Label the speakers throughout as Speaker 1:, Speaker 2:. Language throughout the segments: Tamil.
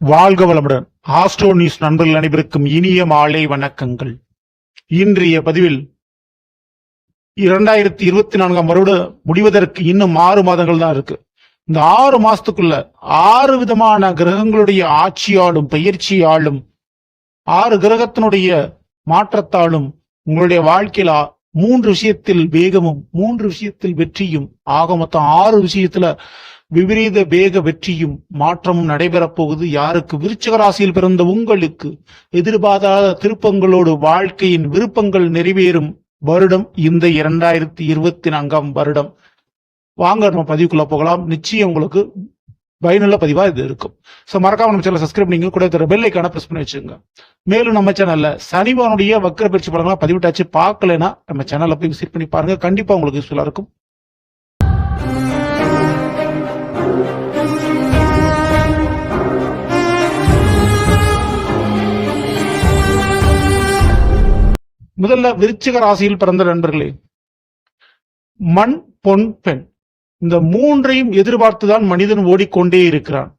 Speaker 1: வாழ்க வளமுடன். ஆஸ்ட்ரோ நியூஸ் நண்பர்கள் அனைவருக்கும் இனிய மாலை வணக்கங்கள். இன்றைய பதிவில் இரண்டாயிரத்தி இருபத்தி நான்காம் வருட முடிவதற்கு இன்னும் ஆறு மாதங்கள் தான் இருக்கு. இந்த ஆறு மாசத்துக்குள்ள ஆறு விதமான கிரகங்களுடைய ஆட்சியாலும் பயிற்சியாலும் ஆறு கிரகத்தினுடைய மாற்றத்தாலும் உங்களுடைய வாழ்க்கையில மூன்று விஷயத்தில் வேகமும் மூன்று விஷயத்தில் வெற்றியும் ஆக மொத்தம் ஆறு விஷயத்துல விபரீத வேக வெற்றியும் மாற்றமும் நடைபெறப் போகுது. யாருக்கு? விருச்சக ராசியில் பிறந்த உங்களுக்கு. எதிர்பாராத திருப்பங்களோடு வாழ்க்கையின் விருப்பங்கள் நிறைவேறும் வருடம். இந்த இரண்டாயிரத்தி இருபத்தி நான்காம் வருடம். வாங்க நம்ம பதிவுக்குள்ள போகலாம். நிச்சயம் உங்களுக்கு பயனுள்ள பதிவா இது இருக்கும். ஸோ மறக்காம நம்ம சேனல் சப்ஸ்கிரைப் நீங்க கூட தர பெல் ஐக்கான பிரஸ் பண்ணி வச்சுங்க மேலும் நம்ம சேனல்ல சனிவானுடைய வக்கர பயிற்சி படங்களா பதிவிட்டாச்சு. பார்க்கலைன்னா நம்ம சேனல்ல போய் விசிட் பண்ணி பாருங்க. கண்டிப்பா உங்களுக்கு யூஸ்ஃபுல்லா இருக்கும். முதல்ல விருச்சிக ராசியில் பிறந்த நண்பர்களே மண் பொன் பெண். இந்த மூன்றையும் எதிர்பார்த்துதான் மனிதன் ஓடிக்கொண்டே இருக்கிறான்.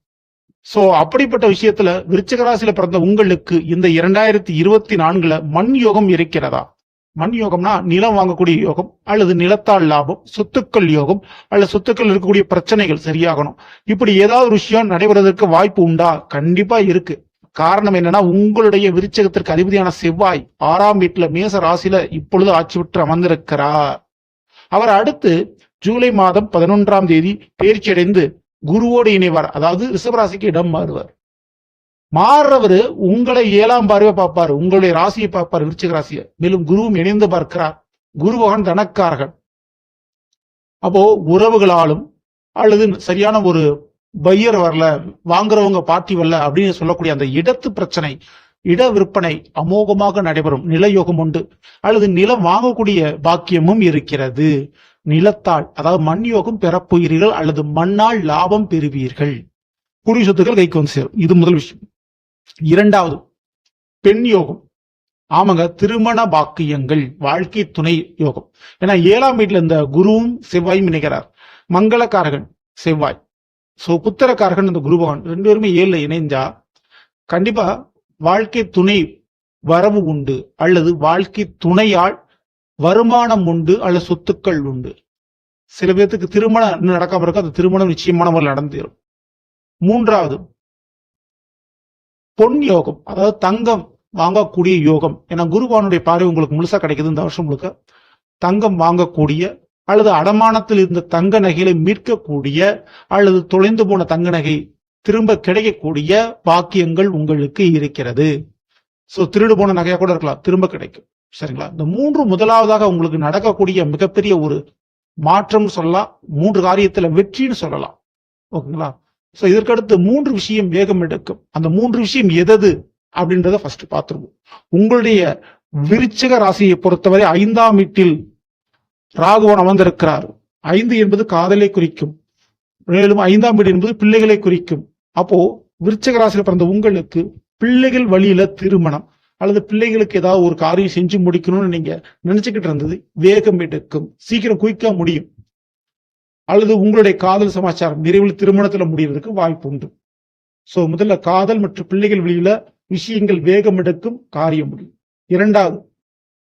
Speaker 1: சோ அப்படிப்பட்ட விஷயத்துல விருச்சிக ராசியில பிறந்த உங்களுக்கு இந்த இரண்டாயிரத்தி இருபத்தி நான்குல மண் யோகம் இருக்கிறதா? மண் யோகம்னா நிலம் வாங்கக்கூடிய யோகம் அல்லது நிலத்தால் லாபம் சொத்துக்கள் யோகம் அல்லது சொத்துக்கள் இருக்கக்கூடிய பிரச்சனைகள் சரியாகணும். இப்படி ஏதாவது ஒரு விஷயம் நடைபெறுவதற்கு வாய்ப்பு உண்டா? கண்டிப்பா இருக்கு. காரணம் என்னன்னா உங்களுடைய விருச்சகத்திற்கு அதிபதியான செவ்வாய் ஆறாம் வீட்டுல மேச ராசியில இப்பொழுது ஆட்சி விட்டு அமர்ந்திருக்கிறார். அவர் அடுத்து ஜூலை மாதம் பதினொன்றாம் தேதி தேர்ச்சி அடைந்து குருவோடு இணைவார். அதாவது ரிஷபராசிக்கு இடம் மாறுவார். மாறுறவரு உங்களை ஏழாம் பார்வை பார்ப்பார் உங்களுடைய ராசியை பார்ப்பார் விருச்சிக ராசியை. மேலும் குருவும் இணைந்து பார்க்கிறார். குருவகன் தனக்காரகன் அப்போ உறவுகளாலும் அல்லது சரியான ஒரு பையர் வரல வாங்குறவங்க பார்ட்டி வரல அப்படின்னு சொல்லக்கூடிய அந்த இடத்து பிரச்சனை இட விற்பனை அமோகமாக நடைபெறும். நிலயோகம் உண்டு. அல்லது நிலம் வாங்கக்கூடிய பாக்கியமும் இருக்கிறது. நிலத்தால் அதாவது மண் யோகம் பெறப்போகிறீர்கள் அல்லது மண்ணால் லாபம் பெறுவீர்கள். குடி சொத்துக்கள் கைக்கு வந்து சேரும். இது முதல் விஷயம். இரண்டாவது பெண் யோகம். ஆமாங்க திருமண பாக்கியங்கள் வாழ்க்கை துணை யோகம். ஏன்னா ஏழாம் வீட்டுல இந்த குருவும் செவ்வாயும் இணைகிறார். மங்களக்காரகன் செவ்வாய். சோ புத்திரக்காரகன் இந்த குருபகவான் ரெண்டு பேருமே ஏழுல இணைஞ்சா கண்டிப்பா வாழ்க்கை துணை வரவு உண்டு அல்லது வாழ்க்கை துணையால் வருமானம் உண்டு அல்லது சொத்துக்கள் உண்டு. சில பேர்த்துக்கு திருமணம் இன்னும் நடக்காம இருக்கும் அந்த திருமணம் நிச்சயமான முறையில் நடந்துடும் மூன்றாவது பொன் யோகம் அதாவது தங்கம் வாங்கக்கூடிய யோகம். ஏன்னா குருவானுடைய பார்வை உங்களுக்கு முழுசா கிடைக்குது இந்த வருஷம் முழுக்க. தங்கம் வாங்கக்கூடிய அல்லது அடமானத்தில் இருந்த தங்க நகைகளை மீட்கக்கூடிய அல்லது தொலைந்து போன தங்க நகை திரும்ப கிடைக்கக்கூடிய பாக்கியங்கள் உங்களுக்கு இருக்கிறது. சோ திருடு போன நகையா கூட இருக்கலாம். திரும்ப கிடைக்கும். சரிங்களா? இந்த மூன்று முதலாவதாக உங்களுக்கு நடக்கக்கூடிய மிகப்பெரிய ஒரு மாற்றம் சொல்லலாம். மூன்று காரியத்துல வெற்றின்னு சொல்லலாம். ஓகேங்களா? சோ இதற்கடுத்து மூன்று விஷயம் வேகம் எடுக்கும். அந்த மூன்று விஷயம் எதது அப்படின்றத ஃபர்ஸ்ட் பார்த்துருவோம். உங்களுடைய விருச்சக ராசியை பொறுத்தவரை ஐந்தாம் வீட்டில் ராகுவன் அமர்ந்திருக்கிறார். ஐந்து என்பது காதலை குறிக்கும். மேலும் ஐந்தாம் வீடு என்பது பிள்ளைகளை குறிக்கும். அப்போ விருச்சகராசியில் பிறந்த உங்களுக்கு பிள்ளைகள் வழியில திருமணம். அல்லது பிள்ளைகளுக்கு ஏதாவது ஒரு காரியம் செஞ்சு முடிக்கணும்னு நீங்க நினைச்சுக்கிட்டு இருந்தது வேகம் எடுக்கும். சீக்கிரம் குயிக்கா முடியும். அல்லது உங்களுடைய காதல் சமாச்சாரம் நிறைவில் திருமணத்துல முடியறதுக்கு வாய்ப்பு உண்டு. சோ முதல்ல காதல் மற்றும் பிள்ளைகள் வழியில விஷயங்கள் வேகம் எடுக்கும் காரியம் முடியும். இரண்டாவது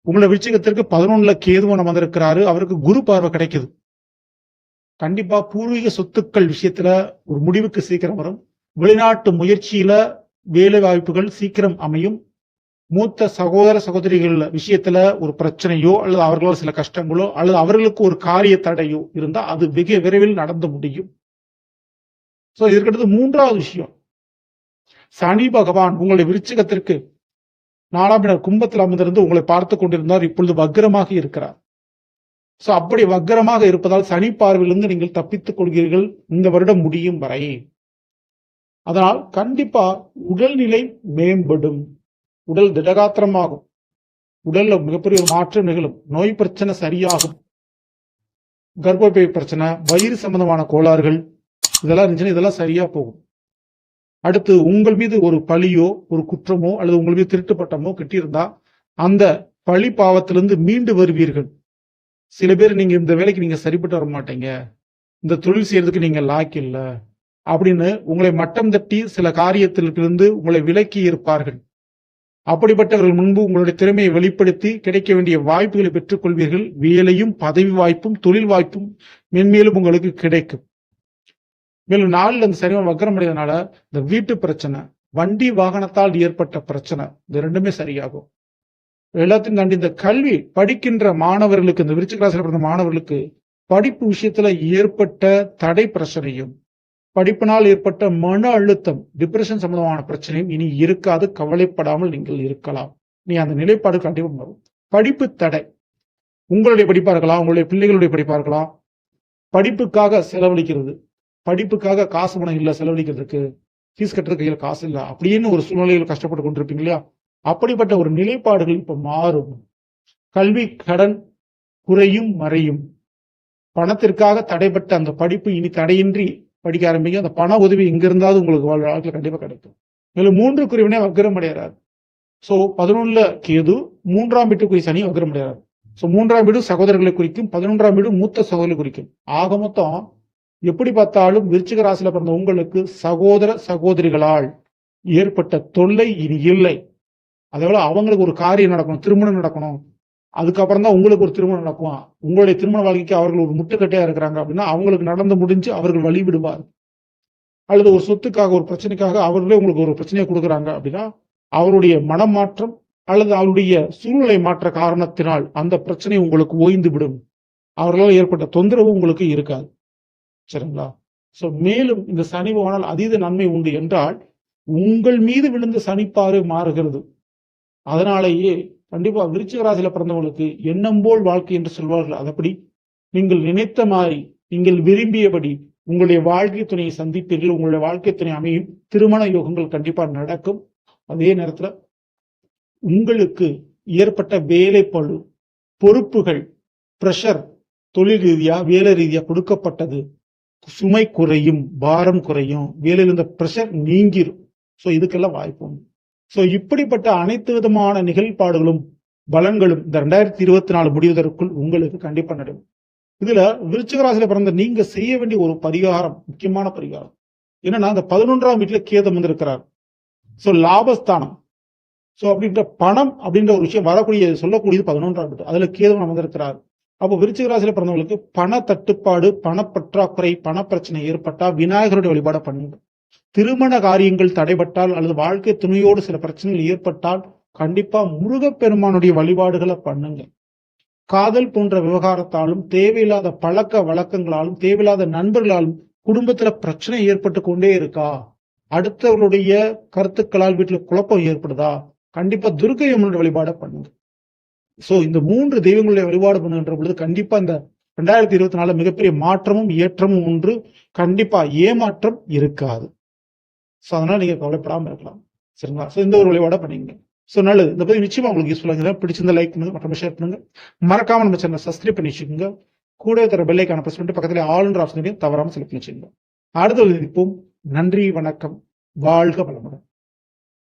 Speaker 1: உங்களை விருச்சிகத்திற்கு பதினொன்னுல கேதுவனம் வந்திருக்கிறாரு அவருக்கு குரு பார்வை கிடைக்குது. கண்டிப்பா பூர்வீக சொத்துக்கள் விஷயத்துல ஒரு முடிவுக்கு சீக்கிரம் வரும். வெளிநாட்டு முயற்சியில வேலை வாய்ப்புகள் சீக்கிரம் அமையும். மூத்த சகோதர சகோதரிகள் விஷயத்துல ஒரு பிரச்சனையோ அல்லது அவர்களால் சில கஷ்டங்களோ அல்லது அவர்களுக்கு ஒரு காரிய தடையோ இருந்தா அது மிக விரைவில் நடந்து முடியும். சோ இதற்கடுத்து மூன்றாவது விஷயம். சனி பகவான் உங்களுடைய விருச்சிகத்திற்கு நாலாம் கும்பத்தில் அமர்ந்திருந்து உங்களை பார்த்து கொண்டிருந்தார் இப்பொழுது வக்ரமாக இருக்கிறார். சோ அப்படி வக்ரமாக இருப்பதால் சனி பார்வையிலிருந்து நீங்கள் தப்பித்துக் கொள்கிறீர்கள் இந்த வருடம் முடியும் வரை. அதனால் கண்டிப்பா உடல்நிலை மேம்படும். உடல் திடகாத்திரமாகும். உடல்ல மிகப்பெரிய மாற்றம் நிகழும். நோய் பிரச்சனை சரியாகும். கர்ப்பப்பை பிரச்சனை வயிறு சம்பந்தமான கோளாறுகள் இதெல்லாம் இருந்துச்சுன்னா இதெல்லாம் சரியா போகும். அடுத்து உங்கள் மீது ஒரு பழியோ ஒரு குற்றமோ அல்லது உங்கள் மீது திருட்டு பட்டமோ கட்டியிருந்தா அந்த பழி பாவத்திலிருந்து மீண்டு வருவீர்கள். சில பேர் நீங்க இந்த வேலைக்கு நீங்க சரிப்பட்டு வர மாட்டீங்க. இந்த தொழில் செய்யறதுக்கு நீங்க லாக் இல்லை. அப்படின்னு உங்களை மட்டம் தட்டி சில காரியத்திலிருந்து உங்களை விலக்கி இருப்பார்கள். அப்படிப்பட்டவர்கள் முன்பு உங்களுடைய திறமையை வெளிப்படுத்தி கிடைக்க வேண்டிய வாய்ப்புகளை பெற்றுக் கொள்வீர்கள் வேலையும் பதவி வாய்ப்பும் தொழில் வாய்ப்பும் மென்மேலும் உங்களுக்கு கிடைக்கும். மேலும் நாளில் அந்த சரிவன் வக்கரம் அடைவதனால இந்த வீட்டு பிரச்சனை வண்டி வாகனத்தால் ஏற்பட்ட பிரச்சனை இது ரெண்டுமே சரியாகும். எல்லாத்தையும் தாண்டி இந்த கல்வி படிக்கின்ற மாணவர்களுக்கு இந்த விருச்சிக ராசியில் பிறந்த மாணவர்களுக்கு படிப்பு விஷயத்துல ஏற்பட்ட தடை பிரச்சனையும் படிப்பினால் ஏற்பட்ட மன அழுத்தம் டிப்ரெஷன் சம்பந்தமான பிரச்சனையும் இனி இருக்காது கவலைப்படாமல் நீங்கள் இருக்கலாம். நீ அந்த நிலைப்பாடு கண்டிப்பாக வரும் படிப்பு தடை. உங்களுடைய படிப்பா இருக்கலாம் உங்களுடைய பிள்ளைகளுடைய படிப்பா இருக்கலாம். படிப்புக்காக செலவழிக்கிறது. படிப்புக்காக காசு பணம் இல்லை செலவழிக்கிறதுக்கு ஃபீஸ் கட்டுற கையில் காசு இல்லை அப்படின்னு ஒரு சூழ்நிலையில் கஷ்டப்பட்டு கொண்டிருப்பீங்க இல்லையா? அப்படிப்பட்ட ஒரு நிலைப்பாடுகள் இப்போ மாறும். கல்வி கடன் குறையும் மறையும். பணத்திற்காக தடைப்பட்ட அந்த படிப்பு இனி தடையின்றி படிக்க ஆரம்பிங்க. அந்த பண உதவி எங்க இருந்தாவது உங்களுக்கு வாழ்க்கையில் கண்டிப்பாக கிடைக்கும். மேலும் மூன்று குறிவினே வக்ரம் அடைகிறார். ஸோ பதினொன்னுல கேது மூன்றாம் வீட்டுக்குரிய சனி வக்ரம் அடைகிறார். ஸோ மூன்றாம் வீடு சகோதரர்களை குறிக்கும் பதினொன்றாம் வீடு மூத்த சகோதரர்களை குறிக்கும். ஆக மொத்தம் எப்படி பார்த்தாலும் விருச்சிக ராசியில பிறந்த உங்களுக்கு சகோதர சகோதரிகளால் ஏற்பட்ட தொல்லை இனி இல்லை. அதேபோல அவங்களுக்கு ஒரு காரியம் நடக்கணும் திருமணம் நடக்கணும். அதுக்கப்புறம் தான் உங்களுக்கு ஒரு திருமணம் நடக்கும். உங்களுடைய திருமண வாழ்க்கைக்கு அவர்கள் ஒரு முட்டுக்கட்டையா இருக்கிறாங்க அப்படின்னா அவங்களுக்கு நடந்து முடிஞ்சு அவர்கள் வழி விடுவார் அல்லது ஒரு சொத்துக்காக ஒரு பிரச்சனைக்காக அவர்களே உங்களுக்கு ஒரு பிரச்சனையை கொடுக்குறாங்க அப்படின்னா அவருடைய மனமாற்றம் அல்லது அவருடைய சூழ்நிலை மாற்ற காரணத்தினால் அந்த பிரச்சனை உங்களுக்கு ஓய்ந்து விடும். அவர்களால் ஏற்பட்ட தொந்தரவு உங்களுக்கு இருக்காது. சரிங்களா? சோ மேலும் இந்த சனி பகவானால் அதீத நன்மை உண்டு என்றால் உங்கள் மீது விழுந்த சனிப்பாறு மாறுகிறது. அதனாலேயே கண்டிப்பா விருச்சிக ராசியில பிறந்தவங்களுக்கு எண்ணம் போல் வாழ்க்கை என்று சொல்வார்கள். அதப்படி நீங்கள் நினைத்த மாதிரி நீங்கள் விரும்பியபடி உங்களுடைய வாழ்க்கை துணையை சந்திப்பீர்கள். உங்களுடைய வாழ்க்கை துணை அமையும். திருமண யோகங்கள் கண்டிப்பா நடக்கும். அதே நேரத்துல உங்களுக்கு ஏற்பட்ட வேலை பொறுப்புகள் பிரஷர் தொழில் ரீதியா வேலை ரீதியா கொடுக்கப்பட்டது. சுமை குறையும் பாரம் குறையும் வேலையில் இருந்த நீங்கிரும். ஸோ இதுக்கெல்லாம் வாய்ப்பு உண்டு. இப்படிப்பட்ட அனைத்து விதமான நிகழ்பாடுகளும் பலன்களும் இந்த ரெண்டாயிரத்தி இருபத்தி நாலு முடிவதற்குள் உங்களுக்கு கண்டிப்பா நடைபெறும் இதுல விருச்சிகராசியில பிறந்த நீங்க செய்ய வேண்டிய ஒரு பரிகாரம் முக்கியமான பரிகாரம். என்னன்னா அந்த பதினொன்றாம் வீட்டுல கேதம் வந்திருக்கிறார். சோ லாபஸ்தானம். சோ அப்படின்ற பணம் அப்படின்ற ஒரு விஷயம் வரக்கூடிய சொல்லக்கூடியது பதினொன்றாம் வீட்டு அதுல கேதம் அமர்ந்திருக்கிறார் அப்போ விருச்சிக ராசியில பிறந்தவங்களுக்கு பண தட்டுப்பாடு பணப்பற்றாக்குறை பண பிரச்சனை ஏற்பட்டா விநாயகருடைய வழிபாட பண்ணுங்க. திருமண காரியங்கள் தடைபட்டால் அல்லது வாழ்க்கை துணையோடு சில பிரச்சனைகள் ஏற்பட்டால் கண்டிப்பா முருகப்பெருமானுடைய வழிபாடுகளை பண்ணுங்க. காதல் போன்ற விவகாரத்தாலும் தேவையில்லாத பழக்க வழக்கங்களாலும் தேவையில்லாத நண்பர்களாலும் குடும்பத்துல பிரச்சனை ஏற்பட்டு கொண்டே இருக்கா? அடுத்தவர்களுடைய கருத்துக்களால் வீட்டுல குழப்பம் ஏற்படுதா? கண்டிப்பா துர்கை அம்மனுடைய வழிபாடை பண்ணுங்க. சோ இந்த மூன்று தெய்வங்களுடைய வழிபாடு பண்ணுகின்ற பொழுது கண்டிப்பா இந்த ரெண்டாயிரத்தி இருபத்தி நாலு மிகப்பெரிய மாற்றமும் ஏற்றமும் ஒன்று கண்டிப்பா ஏமாற்றம் இருக்காது. சோ அதனால நீங்க கவலைப்படாம இருக்கலாம். சரிங்களா? சோ இந்த ஒரு வழிபாட பண்ணீங்க சோ நல்லது. இந்த பத்தி நிச்சயமா உங்களுக்கு யூஸ்ஃபுல்லாக இருந்தால் பிடிச்சிருந்த லைக் பண்ணுங்க. மற்றும் ஷேர் பண்ணுங்க. மறக்காம நம்ம சேனல் சப்ஸ்கிரைப் பண்ணி வச்சுக்கோங்க. கூட தர பெல்லைக்கான பிரஸ் பண்ணிட்டு பக்கத்துல ஆளுன்ற ஆப்ஷனையும் தவறாம செலக்ட் பண்ணி வச்சுக்கோங்க. அடுத்த நன்றி வணக்கம். வாழ்க வளமுடன்.